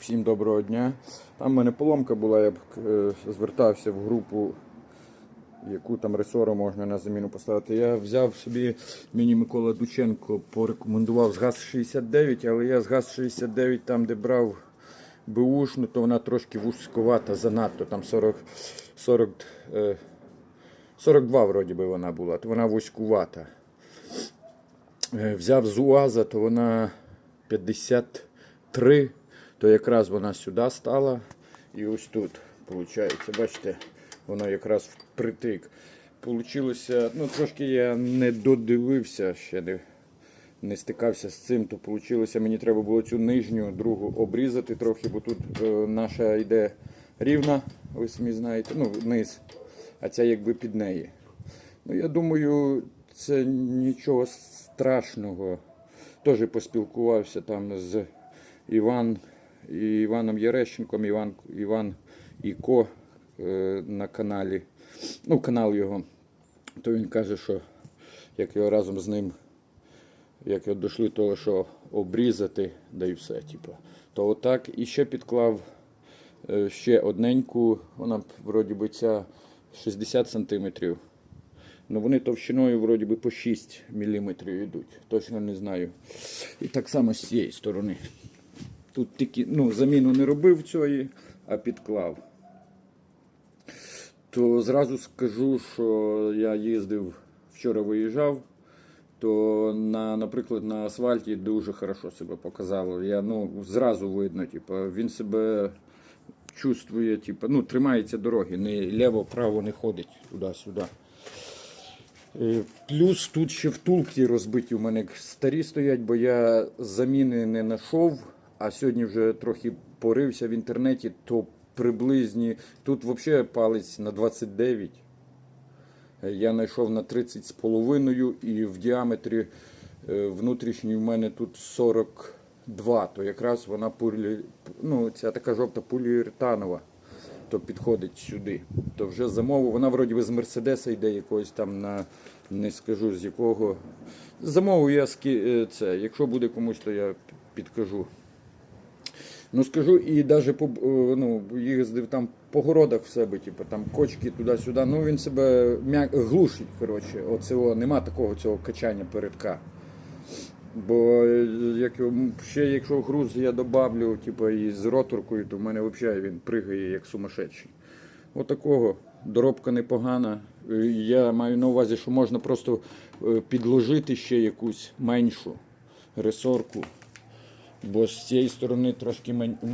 Всім доброго дня. Там в мене поломка була, я б е, звертався в групу, яку там ресору можна на заміну поставити. Я взяв собі, мені Микола Дученко порекомендував з ГАЗ-69, але я з ГАЗ-69 там, де брав беушну, то вона трошки вузьковата занадто, там 40, 40, е, 42 вроді би вона була, то вона вузькувата. Е, Взяв з УАЗа, то вона 53, то якраз вона сюди стала. І ось тут, виходить, бачите, воно якраз впритик. Получилося, ну трошки я не додивився, ще не, не стикався з цим, то вийшло, мені треба було цю нижню другу обрізати трохи, бо тут е, наша йде рівна, ви самі знаєте, ну, вниз, а ця якби під неї. Ну, я думаю, це нічого страшного. Теж поспілкувався там з Іван, Іваном Ярещенком, Іван, Іван Іко е, на каналі. Ну, канал його. То він каже, що як його разом з ним, як його дійшли до того, що обрізати, да і все, типу. То отак. І ще підклав е, ще одненьку, вона вроді би ця 60 сантиметрів. Ну вони товщиною вроді би по 6 мм йдуть. Точно не знаю. І так само з цієї сторони. Тут тільки ну, заміну не робив цієї, а підклав. То зразу скажу, що я їздив, вчора виїжджав, то на, наприклад, на асфальті дуже хорошо себе показало. Я, ну, зразу видно, типу, він себе чувствує, типу, ну, тримається дороги, не ліво-право не ходить туди-сюди. Е, Плюс тут ще втулки розбиті у мене старі стоять, бо я заміни не знайшов, а сьогодні вже трохи порився в інтернеті, то приблизні. Тут взагалі палець на 29. Е, Я знайшов на 30 з половиною і в діаметрі е, внутрішній в мене тут 42. То якраз вона полі... ну, ця така жовта поліуретанова то підходить сюди. То вже замовив. Вона вроді би з Мерседеса йде якогось там на не скажу з якого. Замовив я е, це. Якщо буде комусь, то я підкажу. Ну скажу, і навіть е, ну, їздив там по городах в себе, типу, там кочки туди-сюди. Ну він себе м'як глушить. коротше. Оцього, нема такого цього качання передка. Бо е, як, ще якщо груз я добавлю, типу, із роторкою, то в мене взагалі він пригає як сумасшедший. Отакого. Доробка непогана. Е, Я маю на увазі, що можна просто підложити ще якусь меншу ресорку. Бо з цієї сторони трошки мен- менше.